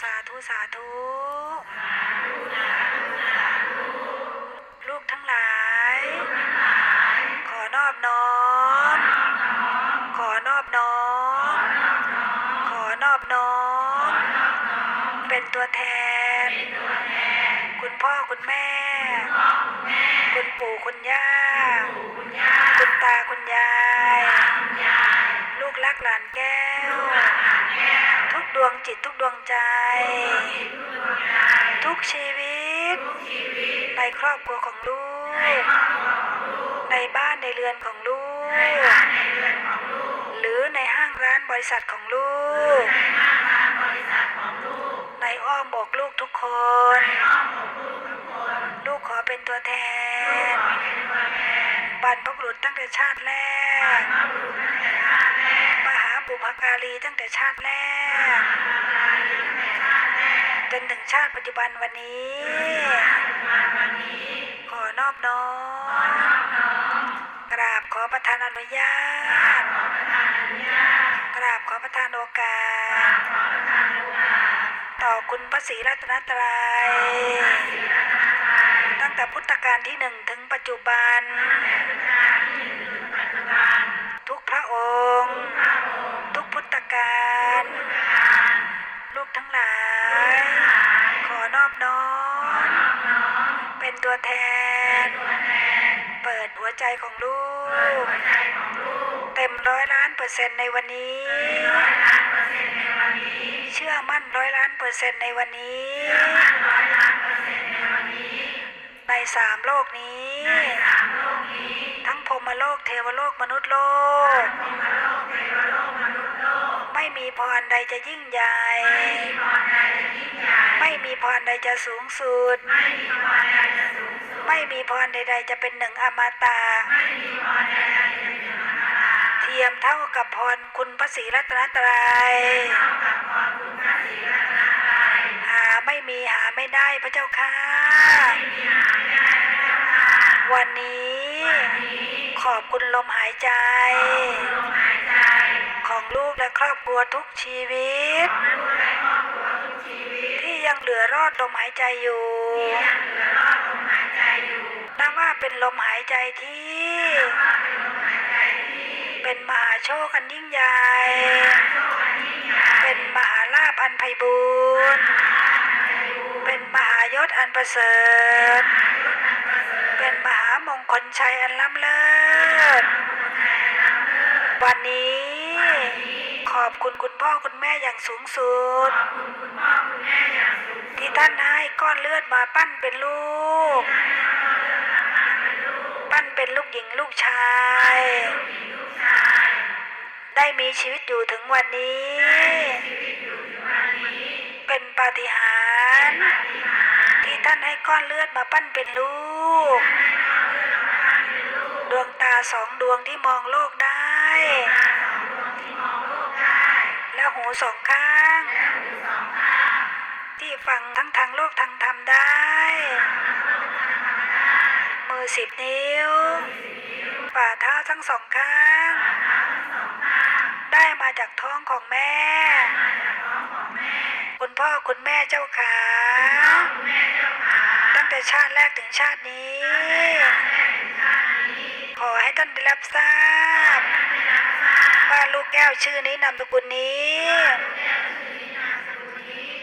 สาธุสาธุลูกทั้งหลาย ขอนอบน้อม ขอนอบน้อม ขอนอบน้อม เป็นตัวแทน คุณพ่อคุณแม่ คุณปู่คุณย่า คุณตาคุณยาย ลูกรักหลานแก้ว ดวงจิตทุกดวงใจ ทุกชีวิต ในครอบครัวของลูก ในบ้านในเรือนของลูก หรือในห้างร้านบริษัทของลูก ในอ้อมอกลูกทุกคน ลูกขอเป็นตัวแทน บรรพบุรุษตั้งแต่ชาติแรก บุพการีตั้งแต่ชาติแรก จนถึงชาติปัจจุบันวันนี้ ขอนอบน้อมกราบขอประทานอนุญาต กราบขอประทานโอกาส ต่อคุณพระศรีรัตนตรัย ตั้งแต่พุทธกาลที่หนึ่งถึงปัจจุบัน ทุกพระองค์ ทุ กาลลูกทั้งหลาย ขอนอบน้อมเป็นตัวแทน เปิดหัวใจของลูก เต็มร้อยล้านเปอร์เซ็นต์ในวันนี้ เชื่อมั่นร้อยล้านเปอร์เซ็นต์ในวันนี้ ในสามโลกนี้ ทั้งพรหมโลกเทวโลกมนุษย์โลก ไม่มีพรใดจะยิ่งใหญ่ ไม่มีพรใดจะสูงสุด ไม่มีพรใดๆจะเป็นหนึ่งอมตะเทียมเท่ากับพรคุณพระศรีรัตนตรัยหาไม่มีหาไม่ได้พระเจ้าค่ะ วันนี้ขอบคุณลมหายใจ ของลูกและครอบครัวทุกชีวิต ที่ยังเหลือรอดลมหายใจอยู่นับว่าเป็นลมหายใจที่ เป็นมหาโชคอันยิ่งใหญ่ เป็นมหาลาภอันไพบูรณ์เป็นมหายศอันประเสริฐ เป็นมหามงคลชัยอันล้ำเลิศวันนี้ ขอบคุณคุณพ่อคุณแม่อย่างสูงสุด ที่ท่านให้ก้อนเลือดมาปั้นเป็นลูก ปั้นเป็นลูกหญิงลูกชาย ได้มีชีวิตอยู่ถึงวันนี้ เป็นปาฏิหาริย์ที่ท่านให้ก้อนเลือดมาปั้นเป็นลูก ดวงตาสองดวงที่มองโลกได้ หูสองข้าง ที่ฟังทั้งทางโลกทางธรรมได้ มือสิบนิ้ว ฝ่าเท้าทั้งสองข้าง ได้มาจากท้องของแม่ คุณพ่อคุณแม่เจ้าขาตั้งแต่ชาติแรกถึงชาตินี้ ขอให้ท่านได้รับทราบว่าลู กแก้วชื่อนี้นามสกุลนี้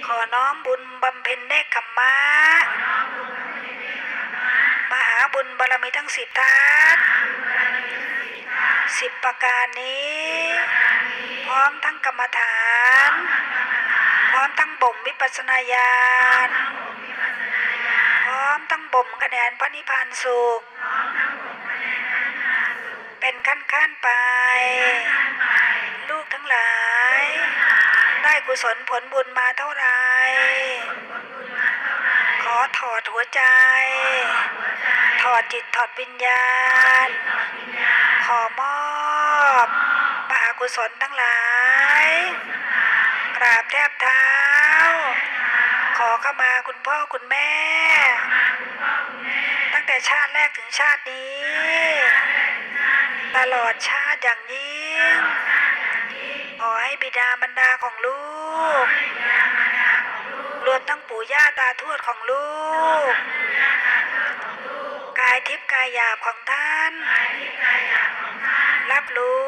ขอน้อมบุญบำเพ็ญเนกขมมะมหาบุญบารมีทั้งสิบทัศน์สิบประการนี้ พร้อมทั้งกรรมฐาน พร้อมทั้งบ่มวิปัสนาญาณพร้อมทั้งบ่มคะแนนพระนิพพานสุขเป็นขั้นขั้นๆไป งหลาย ได้กุศลผลบุญมาเท่าไหรขอถอดหัวใจ ถอดจิตถอดวิญญาณ ขอมอบมหากุศลทั้งหลาย กราบแทบเท้า ขอเข้ามาคุณพ่อคุณแม่ ตั้งแต่ชาติแรกถึงชาตินี้ ตลอดชาติอย่างยิ่ง อให้บิดาบรรดาของลูก รวมทั้งปู่ย่าตาทวดของลูก กายทิพย์กายหยาบของท่าน รับรู้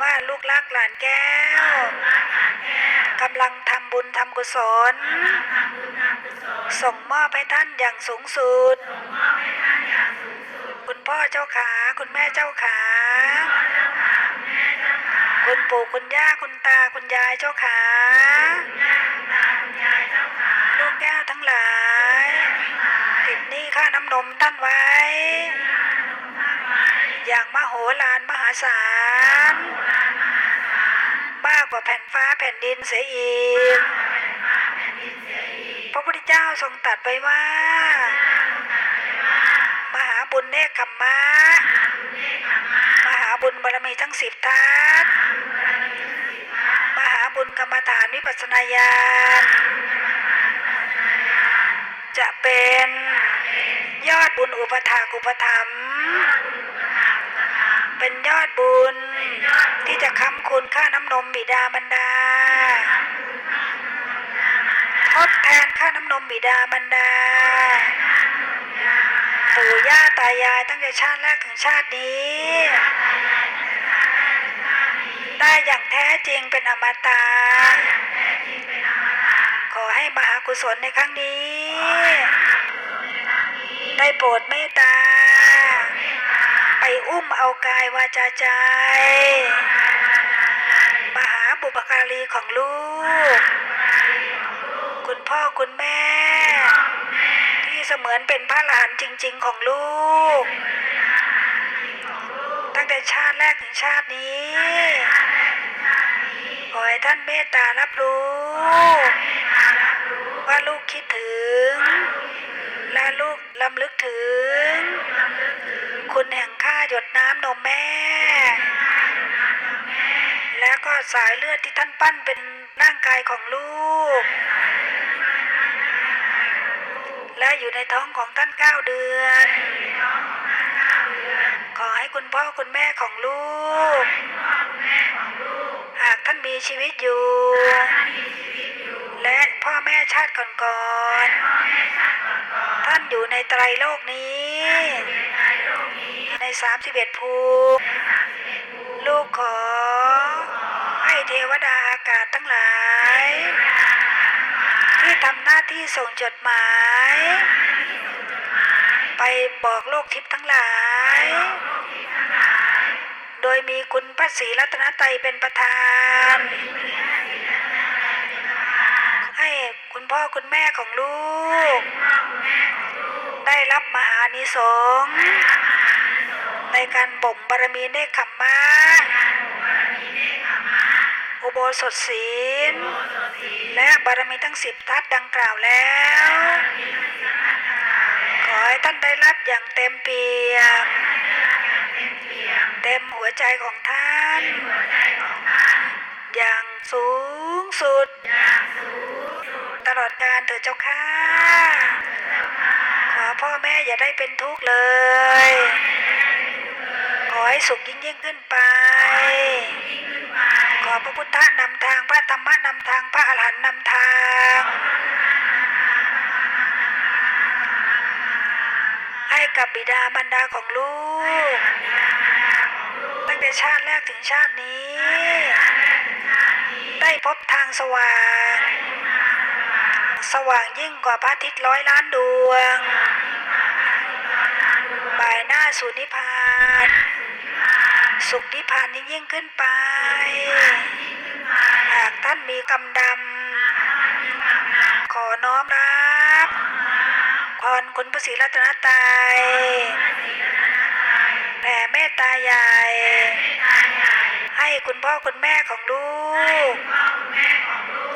ว่าลูกรักหลานแก้วกำลังทำบุญทำกุศล ส่งมอบให้ท่านอย่างสูงสุด คุณพ่อเจ้าขา คุณแม่เจ้าขา คุณปู่คุณย่าคุณตาคุณยายเจ้าขาลูกแก้วทั้งหลาย ติดหนี้ค่าน้ำนมท่านไว้ อย่างมโหฬารมหาศาลบ้ากว่าแผ่นฟ้าแผ่นดินเสียอีก พระพุทธเจ้าทรงตัดไว้ว่า มหาบุญเนคขมมะมหา บุญบารมีทั้งสิบทัศน์มหาบุญกรรมฐานวิปัสนาญาณจะเป็นยอดบุญอุปถากอุปถัมเป็นยอดบุญที่จะค้ำคุณค่าน้ำนมบิดาบรรดา ทดแทนค่าน้ำนมบิดาบรรดา ปู่ย่าตายายตั้งแต่ชาติแรกถึงชาตินี้ ได้อย่างแท้จริงเป็นอมตะขอให้มหากุศลในครั้งนี้ ได้โปรดเมตตา ไปอุ้มเอากายวาจาใจ มหาบุปการีของลูก คุณพ่อคุณแม่ เสมือนเป็นพระหลานจริง ๆ ของลูก ตั้งแต่ชาติแรกถึงชาตินี้ขอให้ท่านเมตตารับรู้ ว่าลูกคิดถึง และลูกลำลึกถึง คุณแห่งข้าหยดน้ำนมแม่ แล้วก็สายเลือดที่ท่านปั้นเป็นร่างกายของลูก และอยู่ในท้องของท่านเก้าเดือน ขอให้คุณพ่อคุณแม่ของลูก หากท่านมีชีวิตอยู่ และพ่อแม่ชาติก่อนๆ ท่านอยู่ในไตรโลกนี้ ในสามสิบเอ็ดภูมิ ลูกขอ ให้เทวดาอากาศทั้งหลาย ที่ทำหน้าที่ส่งจดหมาย ไปบอกโลกทิพย์ทั้งหลาย โดยมีคุณพระศรีรัตนตรัยเป็นประธาน ให้คุณพ่อคุณแม่ของลูก ได้รับมหานิสงส์ในการบ่มบารมีเนคขมมะ อุโบสถศีล และบารมีทั้งสิบทัศดังกล่าวแล้ว ขอให้ท่านได้รับอย่างเต็มเปี่ยม เต็มหัวใจของท่าน อย่างสูงสุด ตลอดกาลเถิดเจ้าค่ะ ขอพ่อแม่อย่าได้เป็นทุกข์เลย ขอให้สุขยิ่งยิ่งขึ้นไป พระพุทธนำทาง พระธรรมนำทาง พระอรหันต์นำทาง ให้กับบิดาบรรดาของลูกตั้งแต่ชาติแรกถึงชาตินี้ ได้พบทางสว่าง สว่างยิ่งกว่าพระอาทิตย์ร้อยล้านดวง บ่ายหน้าสู่นิพาน สุขนิพพานยิ่งยิ่งขึ้นไป หากท่านมีกำดำ ขอน้อมรับพรคุณพระศรีรัตนตรัยแผ่เมตตาใหญ่ ให้คุณพ่อคุณแม่ของลูก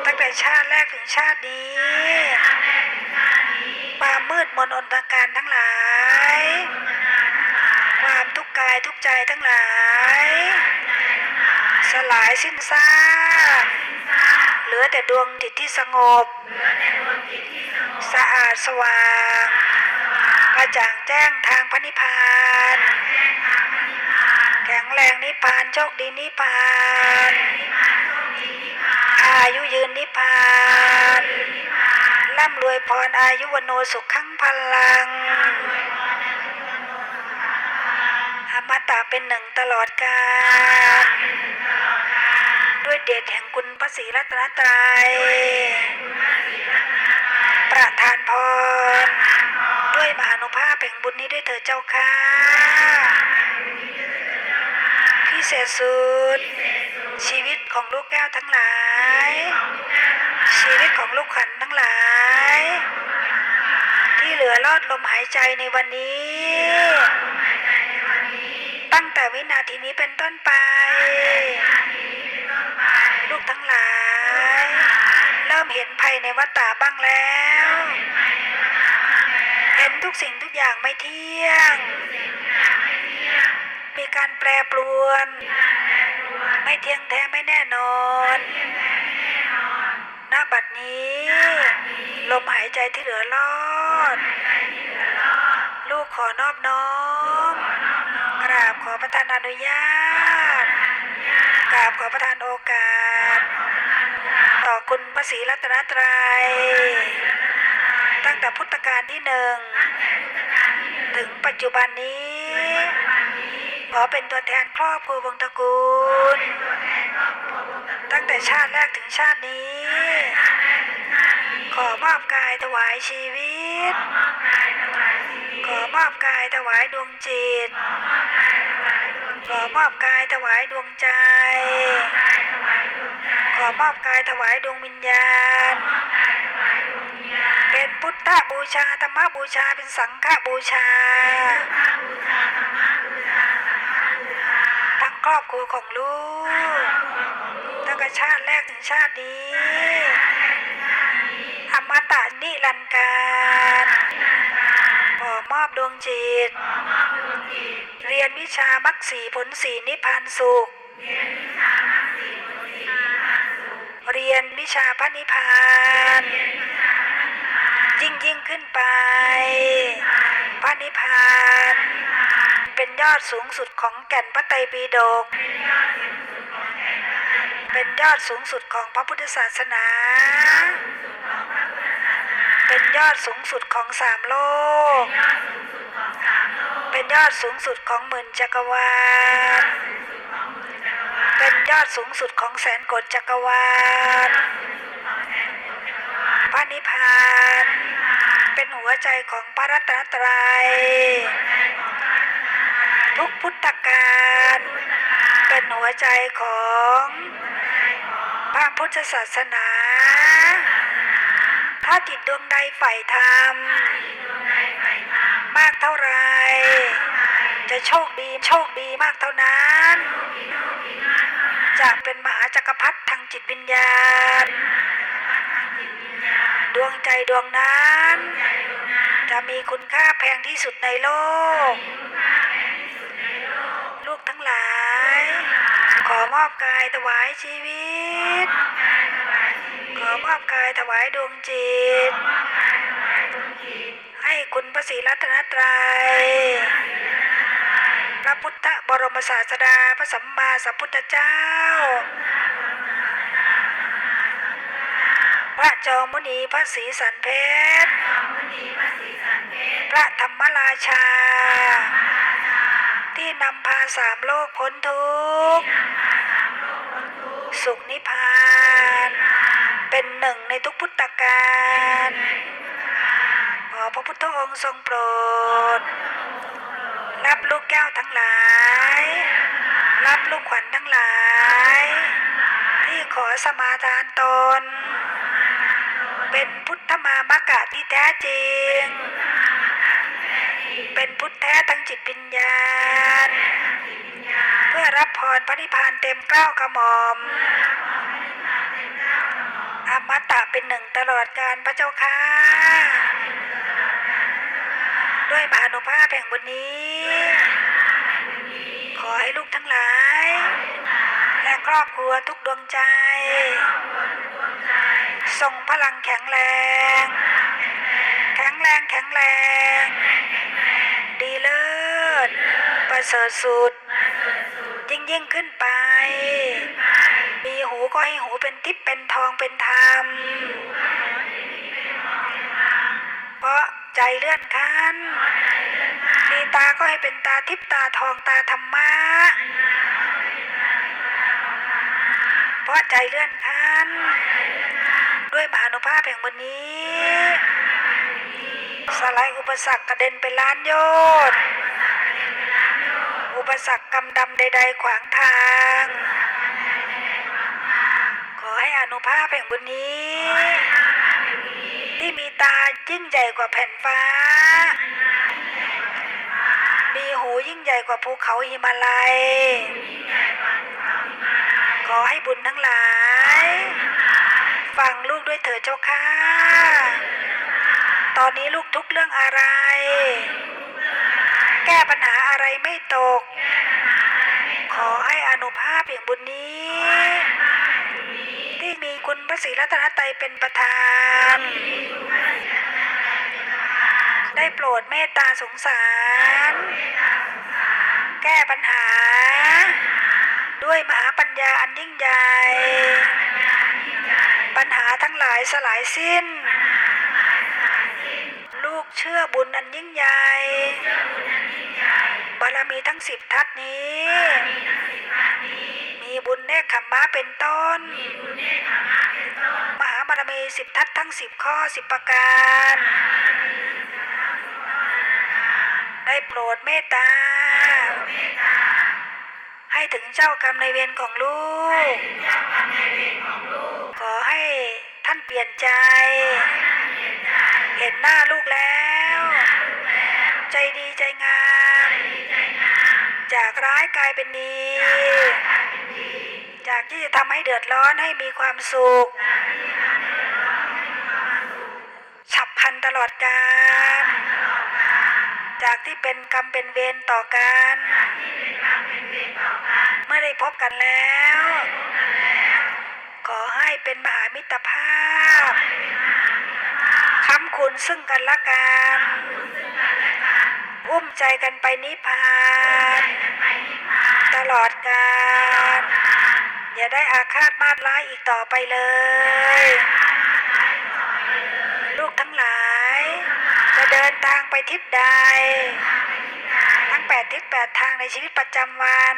ตั้งแต่ชาติแรกถึงชาตินี้ ความมืดมนอนตการทั้งหลาย ความทุกข์กายทุกใจทั้งหลาย สลายสิ้นซากเหลือแต่ดวงจิตที่สงบ สะอาดสว่างกระจ่างแจ้งทางพระนิพพานแข็งแรงนิพพานโชคดีนิพพานอายุยืนนิพพานร่ำรวยพรอายุวโนสุขังพลัง อมตะเป็นหนึ่งตลอดกาลด้วยเดชแห่งคุณพระศรีรัตนตรัยประทานพร ด้วยมหานุภาพแห่งบุญนี้ด้วยเถิดเจ้าค่ะพิเศษสุด ชีวิตของลูกแก้วทั้งหลาย ชีวิตของลูกขันทั้งหลาย ที่เหลือรอดลมหายใจในวันนี้ ตั้งแต่วินาทีนี้เป็นต้นไป ลูกทั้งหลาย เริ่มเห็นภัยในวัฏฏะบ้างแล้ว เห็นทุกสิ่งทุกอย่างไม่เที่ยง มีการแปรปรวน ไม่เที่ยงแท้ไม่แน่นอนณบัดนี้ ลมหายใจที่เหลือรอด ลูกขอนอบน้อม กราบขอประทานอนุญาต กราบขอประทานโอกาส ต่อคุณพระศรีรัตนตรัย ตั้งแต่พุทธกาลที่หนึ่ง ถึงปัจจุบันนี้ ขอเป็นตัวแทนครอบครัววงศ์ตระกูล ตั้งแต่ชาติแรกถึงชาตินี้ขอมอบกายถวายชีวิต ขอมอบกายถวายดวงจิต ขอมอบกายถวายดวงใจ ขอมอบกายถวายดวงวิญญาณ เป็นพุทธบูชาธรรมบูชาเป็นสังฆบูชา ทั้งครอบครัวของลูกตั้งแต่ชาติแรกถึงชาตินี้ อมตะนิรันดร์การ ดวงจิต เรียนวิชามรรคสีผลสีนิพพานสุข เรียนวิชาพระนิพพาน ยิ่งยิ่งขึ้นไป พระนิพพาน เป็นยอดสูงสุดของแก่นพระไตรปิฎกเป็นยอดสูงสุดของพระพุทธศาสนา เป็นยอดสูงสุดของสามโลก เป็นยอดสูงสุดของหมื่นจักรวาล เป็นยอดสูงสุดของแสนกฎจักรวาล พระนิพพาน เป็นหัวใจของพระรัตนตรัย ทุกพุทธการ เป็นหัวใจของพระพุทธศาสนาาจิตดวงใดใฝ่ธรรมมากเท่าไร จะโชคดีโชคดีมากเท่านั้น จะเป็นมหาจักรพรรดิทางจิตวิญญาณ ดวงใจดวงนั้น จะมีคุณค่าแพงที่สุดในโลก ลูกทั้งหลาย ขอมอบกายถวายชีวิต ขอมอบกายถวายดวงจิต ให้คุณพระศรีรัตนตรัย พระพุทธบรมศาสดาพระสัมมาสัมพุทธเจ้า พระจอมมุนีพระศรีสันเพชร พระธรรมราชา ที่นำพาสามโลกพ้นทุกข์ สุขนิพพาน เป็นหนึ่งในทุกพุทธการขอพระพุทธองค์ทรงโปรด รับลูกแก้วทั้งหลาย รับลูกขวัญทั้งหลาย ที่ขอสมาทานตน เป็นพุทธมามกะที่แท้จริง เป็นพุทธแท้ทั้งจิตวิญญาณ เพื่อรับพรพระนิพพานเต็มเกล้ากระหม่อม อมตะเป็นหนึ่งตลอดการพระเจ้าค่ะ ด้วยมหานุภาพแห่งบุญนี้ ขอให้ลูกทั้งหลาย และครอบครัวทุกดวงใจ ส่งพลังแข็งแรง แข็งแรงแข็งแรง ดีเลิศ ประเสริฐสุด ยิ่งยิ่งขึ้นไป มีหูก็ให้หูเป็นทิพย์เป็นทองเป็นธรรม เพราะใจเลื่อนขั้นมีตาก็ให้เป็นตาทิพย์ตาทองตาธรรมะ เพราะใจเลื่อนขั้นด้วยมหานุภาพแห่งวันนี้ สลายอุปสรรคกระเด็นไปล้านโยชน์อุปสรรคกำดำใด ๆ ขวางทาง ให้อนุภาพแห่งบุญนี้ ที่มีตายิ่งใหญ่กว่าแผ่นฟ้า มีหูยิ่งใหญ่กว่าภูเขาหิมาลัย ขอให้บุญทั้งหลาย ฟังลูกด้วยเถิดเจ้าค่ะ ตอนนี้ลูกทุกข์เรื่องอะไร แก้ปัญหาอะไรไม่ตก ขอให้อนุภาพแห่งบุญนี้ ที่มีคุณพระศรีรัตนตรัยเป็นประธาน ได้โปรดเมตตาสงสาร แก้ปัญหา ด้วยมหาปัญญาอันยิ่งใหญ่ ปัญหาทั้งหลายสลายสิ้น ลูกเชื่อบุญอันยิ่งใหญ่บารมี สิบทัศนี้ มีบุญเนคขมะเป็นต้น มหาบารมีสิบทัศทั้งสิบข้อสิบประการ ได้โปรดเมตตา ให้ถึงเจ้ากรรมในเวรของลูก ขอให้ท่านเปลี่ยนใจ เห็นหน้าลูกแล้ว ใจดีใจงาม จาก ร้ายกลายเป็นดี จากที่จะทำให้เดือดร้อนให้มีความสุข ฉับพลันตลอดกาลจากที่เป็นกรรมเป็นเวรต่อกัน เมื่อได้พบกันแล้ว ขอให้เป็นมหามิตรภาพ ค้ำคุณซึ่งกันและกัน อุ้มใจกันไปนิพพาน ตลอดกาลอย่าได้อาฆาตมาดร้ายอีกต่อไปเลย ลูกทั้งหลาย จะเดินทางไปทิศใด ทั้งแปดทิศแปดทางในชีวิตประจำวัน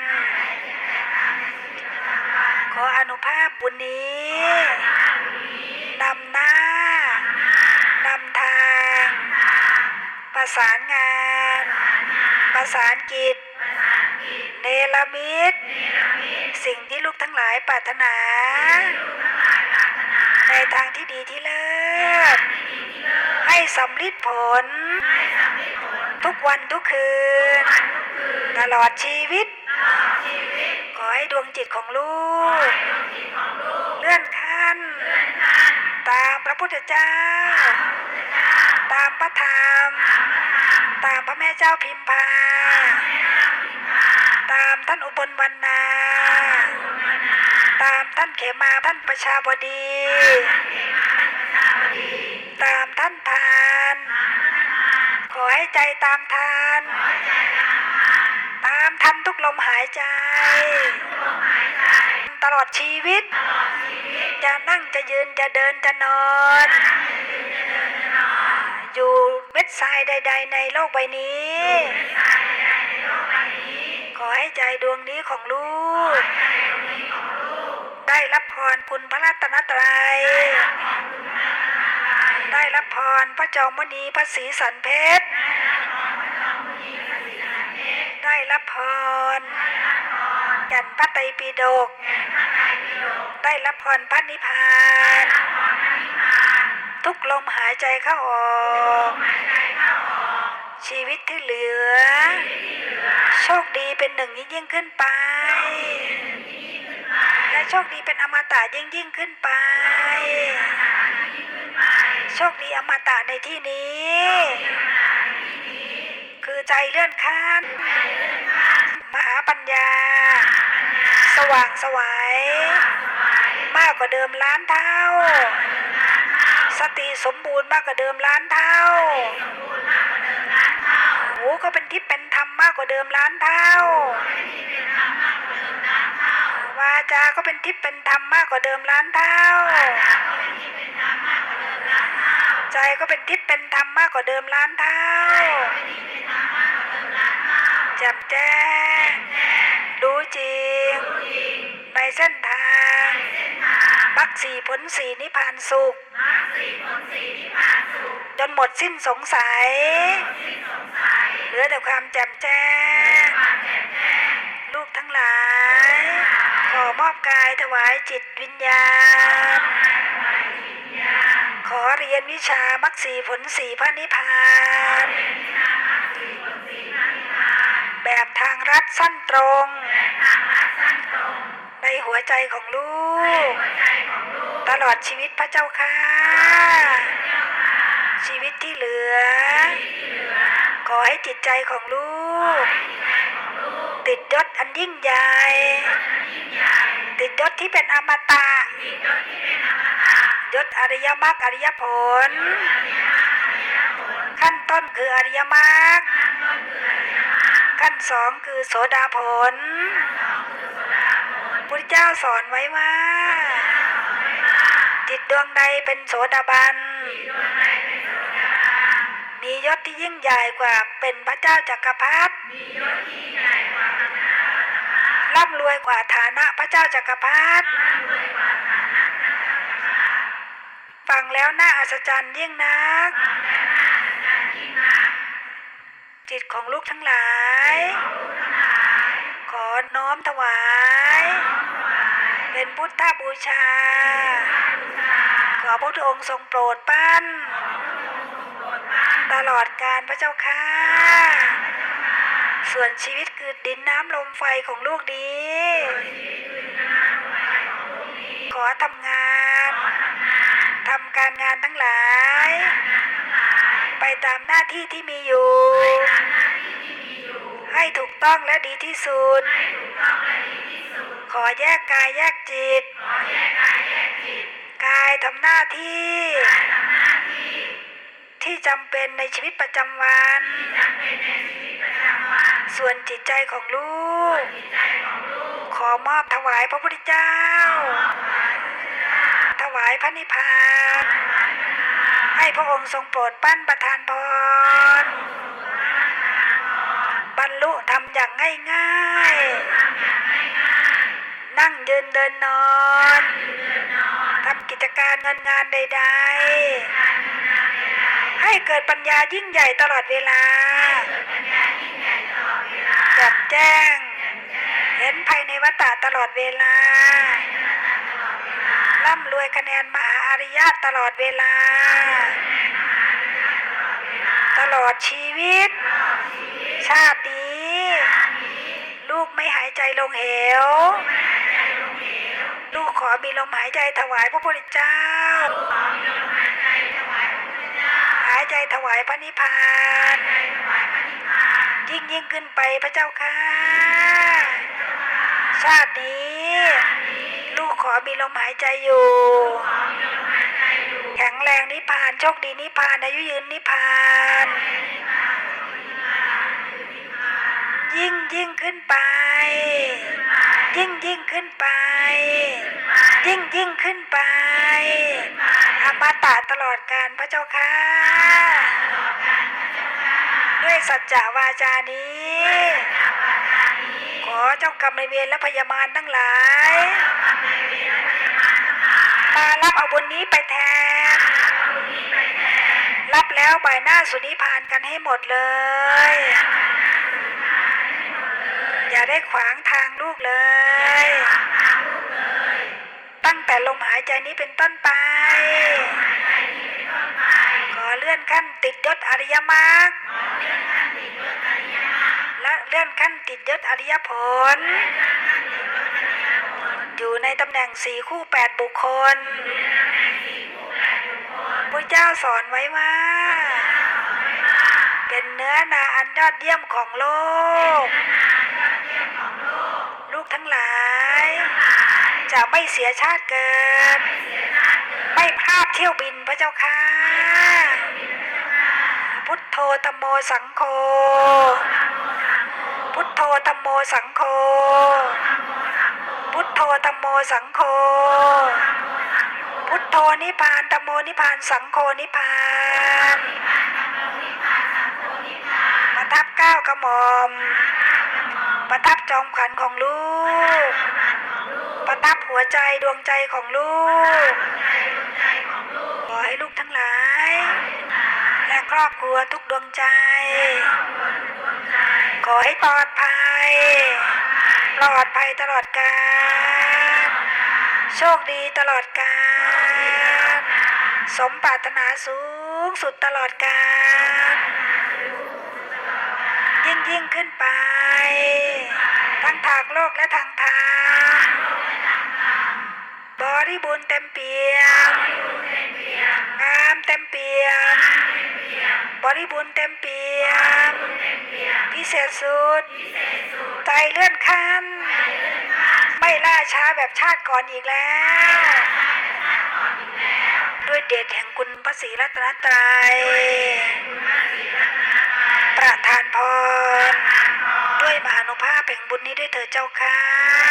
ขออนุภาพบุญนี้นำหน้านำทาง ประสานงาน ประสานกิจ เนรมิต สิ่งที่ลูกทั้งหลายปรารถนา ในทางที่ดีที่เลิศ ให้สำลิดผล ทุกวันทุกคืน ตลอดชีวิต ขอให้ดวงจิตของลูก เลื่อนขั้น ตามพระพุทธเจ้า ตามพระธรรม ตามพระแม่เจ้าพิมพา ตามท่านอุบลวรรณา ตามท่านเขมาท่านประชาบดี ตามท่านทาน ขอให้ใจตามทาน ตามทันทุกลมหายใจ ตลอดชีวิต จะนั่งจะยืนจะเดินจะนอนอยู่เม็ดทรายใด ๆ ในโลกใบนี้ อให้ใจดวงนี้ของลูก ได้รับพรคุณพระรัตนตรัย ได้รับพรพระจอมมณีพระศรีสันเพชร ได้รับพรยันพระไตรปิฎกได้รับพรพระนิพพาน ทุกลมหายใจเข้าออก ชีวิตที่เหลือ โชคดีเป็นหนึ่งยิ่งยิ่งขึ้นไป และโชคดีเป็นอมตะยิ่งยิ่งขึ้นไป โชคดีอมตะในที่นี้ คือใจเลื่อนขั้นมหาปัญญา สว่างสวัยมากกว่าเดิมล้านเท่า สติสมบูรณ์มากกว่าเดิมล้านเท่า หูก็เป็นทิพย์เป็นธรรมมากกว่าเดิมล้านเท่า วาจาก็เป็นทิพย์เป็นธรรมมากกว่าเดิมล้านเท่า ใจก็เป็นทิพย์เป็นธรรมมากกว่าเดิมล้านเท่าแจ่มแจ้งรู้จริง ในเส้นทางมรรคสี่ผลสี่นิพพานสุขจนหมดสิ้นสงสัย ลือแต่ความแจ่มแจ้ง ลูกทั้งหลาย ขอมอบกายถวายจิตวิญญาณ ขอเรียนวิชามรรคสีผลสีพระนิพพาน แบบทางรัดสั้นตรง ในหัวใจของลูก ตลอดชีวิตพระเจ้าค่ะ ชีวิตที่เหลือ ขอให้จิตใจของลูก ติดยศอันยิ่งใหญ่ ติดยศที่เป็นอมตะ ยศอริยมรรคอริยผล ขั้นต้นคืออริยมรรค ขั้นสองคือโสดาผลพุทธเจ้าสอนไว้ว่า จิตดวงใดเป็นโสดาบัน มียศที่ยิ่งใหญ่กว่าเป็นพระเจ้าจักรพรรดิร่ำรวยกว่าฐานะพระเจ้าจักรพรรดิฟังแล้วน่าอัศจรรย์ยิ่งนักจิตของลูกทั้งหลาย ขอน้อมถวาย เป็นพุทธบูชา ขอพระองค์ทรงโปรดปั้น ตลอดการพระเจ้าค่ะ ส่วนชีวิตคือดินน้ำลมไฟของลูกดีขอทำงานทำการงานทั้งหลาย ไปตามหน้าที่ที่มีอยู่ ให้ถูกต้องและดีที่สุด ขอแยกกายแยกจิต กายทำหน้าที่ ที่จำเป็นในชีวิตประจำวัน ส่วนจิตใจของลูก ขอมอบถวายพระพุทธเจ้า ถวายพระนิพพาน ให้พระองค์ทรงโปรดปั้นประทานพร บรรลุธรรมอย่างง่ายๆ นั่งยืนเดินนอน ทำกิจการเงินงานใด ๆ ให้เกิดปัญญายิ่งใหญ่ตลอดเวลาจับแจ้ง เห็นภายในวัฏฏะตลอดเวลา ร่ำรวยคะแนนมหาอริยะตลอดเวลา ตลอดชีวิต ชาตินี้ ลูกไม่หายใจลงเหวลูกขอมีลมหายใจถวายพระพุทธเจ้าายใจถวายพระนิพพานยิ่งยิ่งขึ้นไปพระเจ้าค่ะ ชาตินี้ ลูกขอมีลมหายใจอยู่ แข็งแรงนิพพานโชคดีนิพพานอายุยืนนิพพาน ยิ่งยิ่งขึ้นไป ยิ่งยิ่งขึ้นไปยิ่งยิ่งขึ้นไปอมตะตลอดการพระเจ้าค่ะ ด้วยสัจจะวาจานี้ ขอเจ้ากรรมนายเวรและพยาบาลทั้งหลาย มารับเอาบุญนี้ไปแทน รับแล้วใบหน้าสุนิพพานกันให้หมดเลย อย่าได้ขวางทางลูกเลย ตั้งแต่ลมหายใจนี้เป็นต้นไปขอเลื่อนขั้นติดยศอริยมรรค และเลื่อนขั้นติดยศอริยผล อยู่ในตำแหน่งสี่คู่แปดบุคคลพระเจ้าสอนไว้ว่า เป็นเนื้อนาอันยอดเยี่ยมของโลก ลูกทั้งหลาย จะไม่เสียชาติเกิด ไม่พลาดเที่ยวบินพระเจ้าค่ะ โธตมโมสังโฆ พุทโธตมโมสังโฆ พุทโธตมโมสังโฆ พุทโธนิพานธรรมโมนิพานสังโฆนิพานประทับก้าวกระหม่อม ประทับจอมขวัญของลูก ประทับหัวใจดวงใจของลูก ขอให้ลูกทั้งหลาย และครอบครัวทุกดวงใจ ขอให้ปลอดภัย ปลอดภัยตลอดกาลโชคดีตลอดกาลสมปรารถนาสูงสุดตลอดกาลยิ่งยิ่งขึ้นไป ทั้งทางโลกและทางธรรม ริบูรณ์เต็มเปี่ยมงามเต็มเปี่ยมบริบูรณ์เต็มเปี่ยมพิเศษสุดใจเลื่อนขั้นไม่ล่าช้าแบบชาติก่อนอีกแล้วด้วยเดชแห่งคุณพระศรีรัตนตรัยประทานพร ด้วยมหานุภาพแห่งบุญนี้ด้วยเถิดเจ้าค่ะ